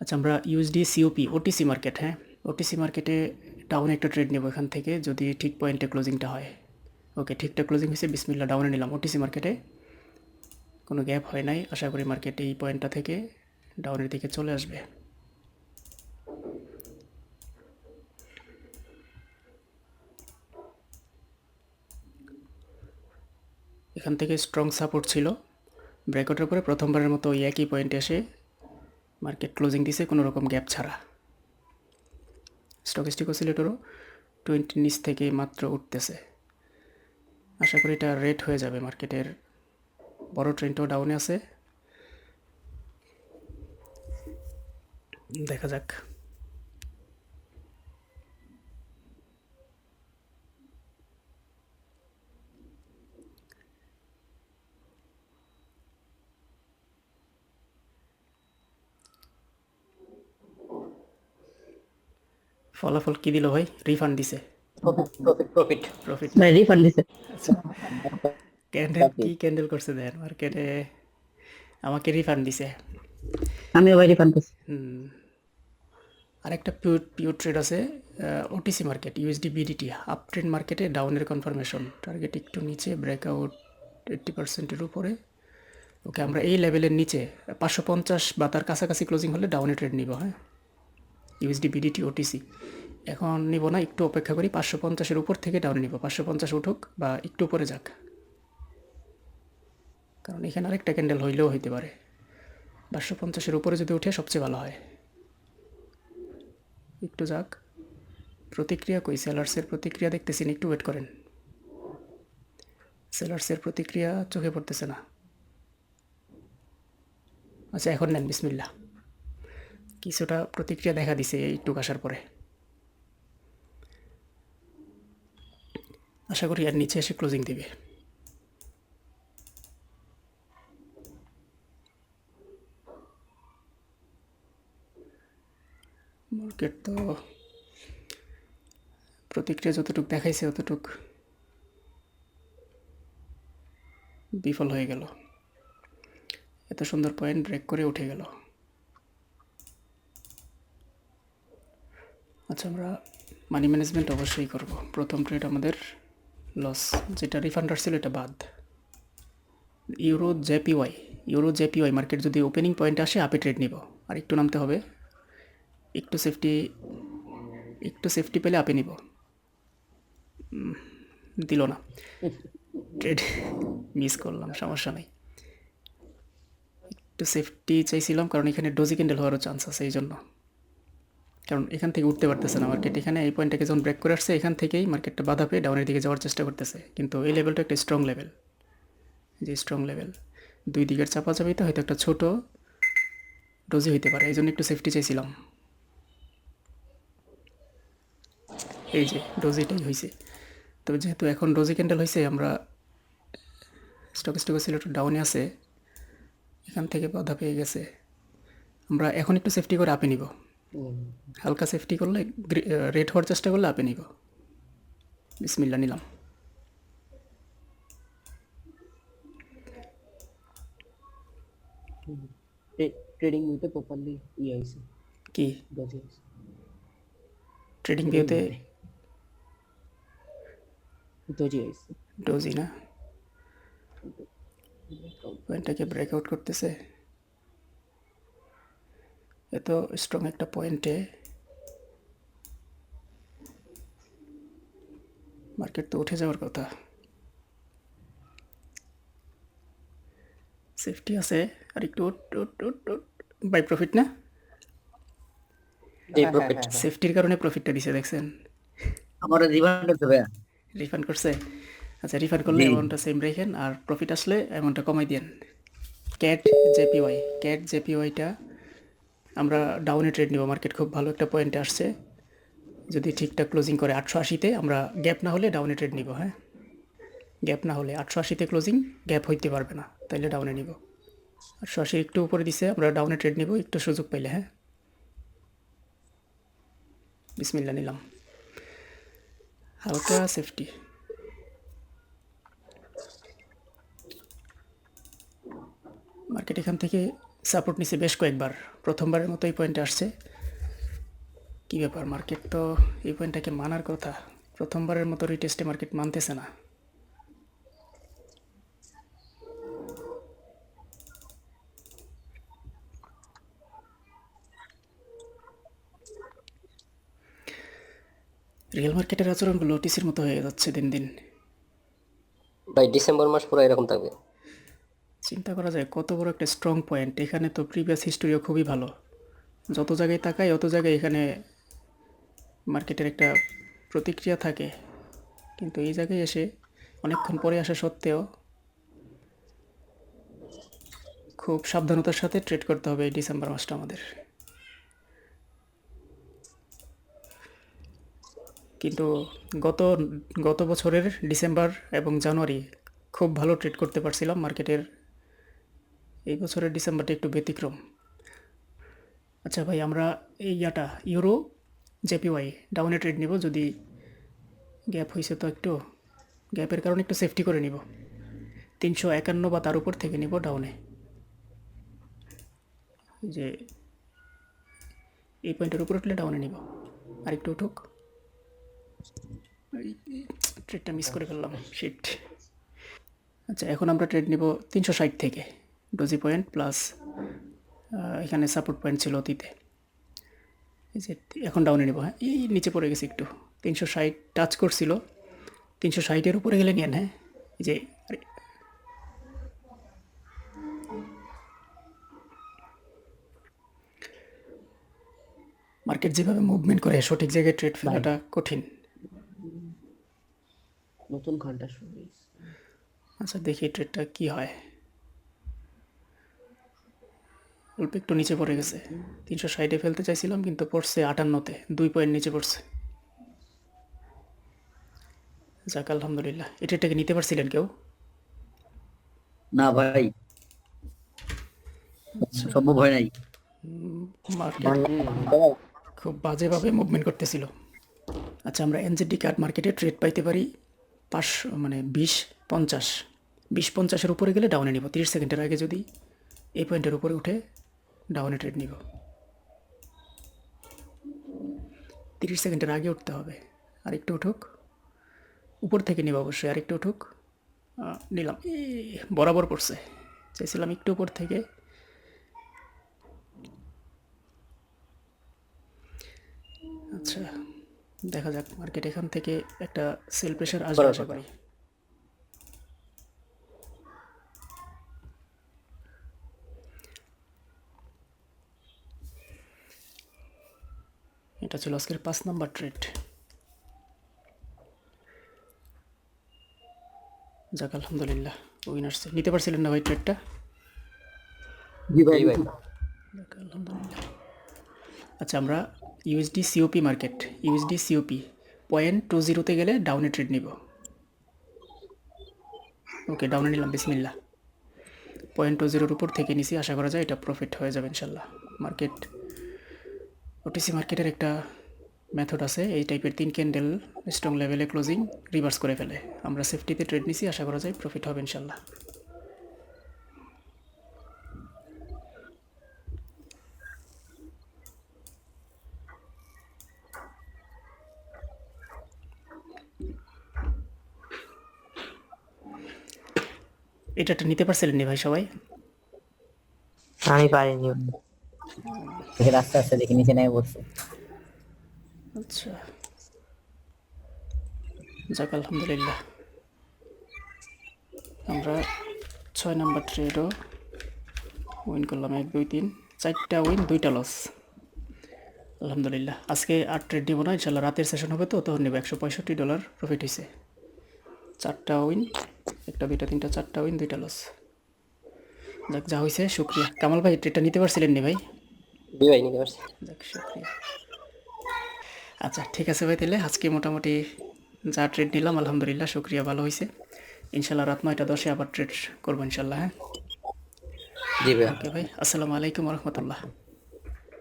আচ্ছা আমরা USD COP OTC market হ্যাঁ? ওটিসি মার্কেটে ডাউনে একটা ট্রেড নেব এখান থেকে, যদি ঠিক পয়েন্টে ক্লোজিংটা হয়। ওকে ঠিকঠাক ক্লোজিং হয়েছে, বিসমিল্লা ডাউনে নিলাম। ওটিসি মার্কেটে কোনো গ্যাপ হয় নাই, আশা করি মার্কেট এই পয়েন্টটা থেকে ডাউনের দিকে চলে আসবে। এখান থেকে স্ট্রং সাপোর্ট ছিল। ব্রেকআউটের পরে প্রথমবারের মতো একই পয়েন্টে এসে মার্কেট ক্লোজিং দিছে, কোনো রকম গ্যাপ ছাড়া। স্টকিস্টিক অসিলেটরও টোয়েন্টি নিচ থেকে মাত্র উঠতেছে। আশা করি এটা রেট হয়ে যাবে মার্কেটের। বড় ট্রেনটাও ডাউনে আছে। দেখা যাক। ফলাফল কি দিল ভাই? রিফান্ড দিছে। প্রফিট প্রফিট প্রফিট রিফান্ড দিছে। ক্যান্ডেল কি ক্যান্ডেল করছে দেন? মার্কেটে আমাকে রিফান্ড দিছে। আমিও ভাই রিফান্ড দিছি। হুম। আরেকটা পিওর পিওর ট্রেড আছে OTC market USD BDT up trend মার্কেটে ডাউনের কনফার্মেশন টার্গেট একটু নিচে ব্রেকআউট এইট্টি পার্সেন্টের উপরে। ওকে আমরা এই লেভেলের নিচে পাঁচশো পঞ্চাশ বা তার কাছাকাছি ক্লোজিং হলে ডাউনে ট্রেড নিব হ্যাঁ? ইউএসডি বিডিটি ওটিসি এখন নিব না, একটু অপেক্ষা করি, পাঁচশো পঞ্চাশের উপর থেকে ডাউনে নিব। পাঁচশো পঞ্চাশ উঠুক বা একটু উপরে যাক। কারণ এখানে আরেকটা ক্যান্ডেল হইলেও হইতে পারে। পাঁচশো পঞ্চাশের উপরে যদি উঠে, সবচেয়ে ভালো হয়। একটু যাক। প্রতিক্রিয়া কই? সেলার্সের প্রতিক্রিয়া দেখতেছেন একটু ওয়েট করেন। সেলার্সের প্রতিক্রিয়া চোখে পড়তেছে না। আচ্ছা এখন নেন বিসমিল্লা কিছুটা প্রতিক্রিয়া দেখা দিছে একটু আসার পরে। আশা করি আর নিচে এসে ক্লোজিং দিবে। মার্কেট তো প্রতিক্রিয়া যতটুক দেখাইছে ততটুক বিফল হয়ে গেল। এত সুন্দর পয়েন্ট ব্রেক করে উঠে গেল। আচ্ছা আমরা মানি ম্যানেজমেন্ট অবশ্যই করব। প্রথম ট্রেড আমাদের লস যেটা রিফান্ড আসছিল এটা বাদ। Euro JPY euro JPY market যদি ওপেনিং পয়েন্ট আসে আপে ট্রেড নিব। আর একটু নামতে হবে, একটু সেফটি একটু সেফটি পেলে আপে নিব। দিল না। ট্রেড মিস করলাম, সমস্যা নেই। একটু সেফটি চাইছিলাম, কারণ এখানে ডোজি ক্যান্ডেল হওয়ারও চান্স আছে, এই জন্য। কারণ এখান থেকে উঠতে পারতেছে না মার্কেট এখানে এই পয়েন্টটাকে যখন ব্রেক করে আসছে, এখান থেকেই মার্কেটটা বাধা পেয়ে ডাউনের দিকে যাওয়ার চেষ্টা করতেছে। কিন্তু এই লেভেলটা একটা স্ট্রং লেভেল যে স্ট্রং লেভেল দুই দিকের চাপাচাপিতে হয়তো একটা ছোট ডোজি হইতে পারে। এই জন্য একটু সেফটি চাইছিলাম। এই যে ডোজিটাই হয়েছে তবে যেহেতু এখন ডোজি ক্যান্ডেল হয়েছে আমরা স্টক স্টক ছিল একটু ডাউনে আছে। এখান থেকে বাধা পেয়ে গেছে। আমরা এখন একটু সেফটি করে আপে নিব। হালকা সেফটি করলে রেড হওয়ার চেষ্টা করলে আপে নিব। বিসমিল্লা নিলাম। ট্রেডিং নিতে প্রপারলি ইয়ে হয়েছে কি? ট্রেডিং ভিউতে গজি হয়েছে ডোজি না? পয়েন্টটাকে ব্রেকআউট করতেছে? এত স্ট্রং একটা পয়েন্টে মার্কেট তো উঠে যাওয়ার কথা। সেফটি আছে আর একটু বাই প্রফিট না? সেফটির কারণে প্রফিটটা দিছে দেখছেন? আমার রিভান্ড করতে রিফান্ড করছে? আচ্ছা রিফান্ড করলে অ্যামাউন্টটা সেম রেখেন আর প্রফিট আসলে অ্যামাউন্টটা কমাই দেন। ক্যাট জেপিওয়াই ক্যাট জেপিওয়াইটা আমরা ডাউনে ট্রেড নিব মার্কেট খুব ভালো একটা পয়েন্টে আসছে। যদি ঠিকঠাক ক্লোজিং করে আটশো আশিতে আমরা গ্যাপ না হলে ডাউনে ট্রেড নিব হ্যাঁ? গ্যাপ না হলে আটশো আশিতে ক্লোজিং গ্যাপ হইতে পারবে না, তাইলে ডাউনে নিব। আটশো আশি একটু উপরে দিছে, আমরা ডাউনে ট্রেড নিব, একটু সুযোগ পাইলে হ্যাঁ? বিসমিল্লা নিলাম। হালকা সেফটি মার্কেট এখান থেকে সাপোর্ট নিছে বেশ কয়েকবার। প্রথমবারের মতো এই পয়েন্টে আসছে। কী ব্যাপার মার্কেট তো এই পয়েন্টটাকে মানার কথা। প্রথমবারের মতো রিটেস্টে মার্কেট মানতেছে না। রিয়েল মার্কেটের আচরণগুলো ওটিসির মতো হয়ে যাচ্ছে দিন দিন। ভাই ডিসেম্বর মাস পুরো এরকম থাকবে। চিন্তা করা যায় কত বড় একটা স্ট্রং পয়েন্ট এখানে তো প্রিভিয়াস হিস্টোরিও খুবই ভালো। যত জায়গায় তাকাই, অত জায়গায় এখানে মার্কেটের একটা প্রতিক্রিয়া থাকে। কিন্তু এই জায়গায় এসে অনেকক্ষণ পরে আসা সত্ত্বেও খুব সাবধানতার সাথে ট্রেড করতে হবে এই ডিসেম্বর মাসটা আমাদের। কিন্তু গত গত বছরের ডিসেম্বর এবং জানুয়ারি খুব ভালো ট্রেড করতে পারছিলাম মার্কেটের এই বছরের ডিসেম্বরটা একটু ব্যতিক্রম। আচ্ছা ভাই, আমরা এই ইয়াটা, ইউরো, জেপিওয়াই, ডাউনে ট্রেড নিব, যদি গ্যাপ হয়েছে তো একটু, গ্যাপের কারণে একটু সেফটি করে নিব। তিনশো একান্ন বা তার উপর থেকে নিব ডাউনে। যে, এই পয়েন্টের উপর উঠলে ডাউনে নিব। আর একটু উঠুক ট্রেডটা মিস করে ফেললাম শিট আচ্ছা এখন আমরা ট্রেড নিব তিনশো ষাট থেকে। ডোজি পয়েন্ট প্লাস এখানে সাপোর্ট পয়েন্ট ছিল অতীতে। এই যে এখন ডাউনে নেব হ্যাঁ? এই নিচে পড়ে গেছে একটু। তিনশো ষাট টাচ করছিল। তিনশো ষাটের উপরে গেলে নিয়েন হ্যাঁ? এই যে মার্কেট যেভাবে মুভমেন্ট করে সঠিক জায়গায় ট্রেড ফেলাটা কঠিন। নতুন ঘণ্টা শুরু আচ্ছা দেখি ট্রেডটা কি হয়। অল্প একটু নিচে পড়ে গেছে। তিনশো ষাটে ফেলতে চাইছিলাম কিন্তু পড়ছে আটান্নতে দুই পয়েন্ট নিচে পড়ছে। যাক আলহামদুলিল্লাহ। এই ট্রেডটাকে নিতে পারছিলেন কেউ? না ভাই। সম্ভব হয় নাই। মার্কেট খুব বাজেভাবে মুভমেন্ট করতেছিল। আচ্ছা আমরা এনজেডি কার্ড মার্কেটে ট্রেড পাইতে পারি পাঁচশো মানে বিশ পঞ্চাশ। বিশ পঞ্চাশের উপরে গেলে ডাউনে নিব। তিরিশ সেকেন্ডের আগে যদি এই পয়েন্টের উপরে উঠে ডাউনে ট্রেড নিব। তিরিশ সেকেন্ডের আগে উঠতে হবে। আর একটু উঠুক। উপর থেকে নিব অবশ্যই আর একটু উঠুক নিলাম। বরাবর পড়ছে। চাইছিলাম একটু উপর থেকে। আচ্ছা দেখা যাক মার্কেট এখান থেকে একটা সেল প্রেশার আসবে আশা করি। এটা ছিল আজকের পাঁচ নাম্বার ট্রেড যাক আলহামদুলিল্লাহ উইনার্স নিতে পারছিলেন না ভাই ট্রেডটা আলহামদুলিল্লাহ। আচ্ছা আমরা USD COP market USD COP point two জিরোতে গেলে ডাউনে ট্রেড নিব। ওকে ডাউনে নিলাম বিসমিল্লা পয়েন্ট টু জিরোর উপর থেকে নিছি আশা করা যায় এটা প্রফিট হয়ে যাবে ইনশাল্লাহ। মার্কেট ওটিসি মার্কেটের একটা মেথড আছে, এই টাইপের তিন ক্যান্ডেল স্ট্রং লেভেলে ক্লোজিং রিভার্স করে ফেলে। আমরা সেফটিতে ট্রেড নিছি, আশা করা যায় প্রফিট হবে ইনশাল্লাহ এটা নিতে পারছিলেন নি ভাই সবাই? আমি পারিনি। দেখে আস্তে আস্তে দেখে নিচে নেমে পড়ছে। আচ্ছা। যাক, আলহামদুলিল্লাহ। আমরা ছয় নাম্বার ট্রেডও উইন করলাম, এক, দুই, তিন, চারটা উইন দুইটা লস আলহামদুলিল্লাহ। আজকে আর ট্রেড নিব না, ইনশাল্লাহ রাতের সেশন হবে তো, তখন নেব একশো পঁয়ষট্টি ডলার প্রফিট হয়েছে চারটা উইন একটা, দুইটা, তিনটা, চারটা উইন দুইটা লস যাক, যা হয়েছে শুক্রিয়া। কামাল ভাই ট্রেডটা নিতে পারছিলেন নি ভাই? জি নিতে পারছি যাক শুক্রিয়া আচ্ছা ঠিক আছে ভাই তাহলে আজকে মোটামুটি যা ট্রেড নিলাম আলহামদুলিল্লাহ শুক্রিয়া ভালো হয়েছে ইনশাল্লাহ রাত নয়টা দশে আবার ট্রেড করব ইনশাল্লাহ হ্যাঁ? জি ভাই ওকে ভাই আসসালামু আলাইকুম রহমতুল্লাহ।